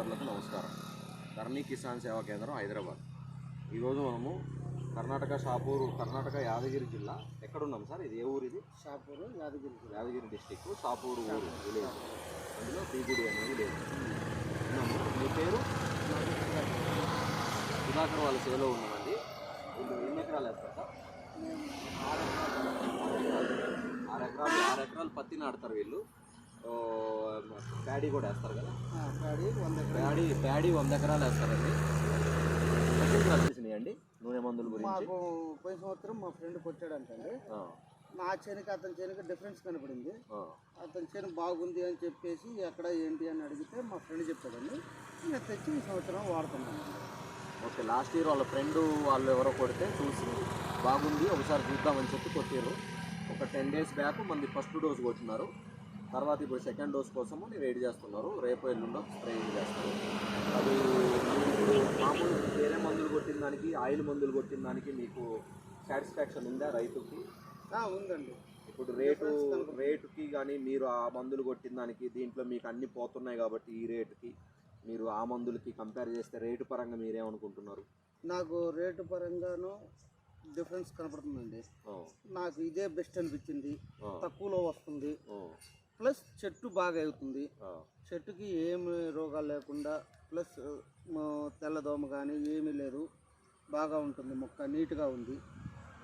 నమస్కారం. ధరణి కిసాన్ సేవా కేంద్రం హైదరాబాద్. ఈరోజు మనము కర్ణాటక షాపూర్ కర్ణాటక యాదగిరి జిల్లా ఎక్కడున్నాం సార్? ఇది ఏ ఊరు ఇది షాపూరు యాదగిరి జిల్లా. యాదగిరి డిస్టిక్ షాపూర్ ఊరు విలేజ్. అందులో పీగుడి అనేది ఉన్నాము. మీ పేరు? సుధాకర్ వాళ్ళ సేవలో ఉన్నామండి. వీళ్ళు ఎన్ని ఎకరాలు వేస్తారు సార్? మేము ఆరు ఎకరాలు ఆరు ఎకరాలు పత్తి నాడతారు వీళ్ళు. ప్యాడీ కూడా వేస్తారు కదా? ప్యాడీ వంద. ప్యాడీ ప్యాడీ వంద ఎకరాలు వేస్తారండి తెలిసినాయండి నూనె మందుల గురించి. మాకు పోయిన సంవత్సరం మా ఫ్రెండ్ కొట్టాడంటండి. నా చేనుకి అతని చేనుకి డిఫరెన్స్ కనపడింది. అతని చేను బాగుంది అని చెప్పేసి ఎక్కడ ఏంటి అని అడిగితే మా ఫ్రెండ్ చెప్పాడండి. నేను తెచ్చి ఈ సంవత్సరం వాడుతున్నాను. ఓకే లాస్ట్ ఇయర్ వాళ్ళ ఫ్రెండ్ వాళ్ళు ఎవరో కొడితే చూసి బాగుంది ఒకసారి చూద్దామని చెప్పి కొట్టారు ఒక టెన్ డేస్ బ్యాక్ మంది ఫస్ట్ డోస్ కొట్టినారు. తర్వాత ఇప్పుడు సెకండ్ డోస్ కోసము నేను వెయిట్ చేస్తున్నారు. రేపు ఎల్లుండో స్ప్రే చేస్తారు. అది మామూలు వేరే మందులు కొట్టిన దానికి ఆయిల్ మందులు కొట్టిన దానికి మీకు సాటిస్ఫాక్షన్ ఉందా రైతుకి? ఉందండి. ఇప్పుడు రేటు రేటుకి కానీ మీరు ఆ మందులు కొట్టిన దానికి దీంట్లో మీకు అన్ని పోతున్నాయి కాబట్టి ఈ రేటుకి మీరు ఆ మందులకి కంపేర్ చేస్తే రేటు పరంగా మీరేమనుకుంటున్నారు? నాకు రేటు పరంగాను డిఫరెన్స్ కనపడుతుందండి. నాకు ఇదే బెస్ట్ అనిపించింది. తక్కువలో వస్తుంది. బాగా అవుతుంది చెట్టుకి ఏమి రోగాలు లేకుండా ప్లస్ తెల్లదోమ కానీ ఏమీ లేదు. బాగా ఉంటుంది మొక్క నీట్గా ఉంది.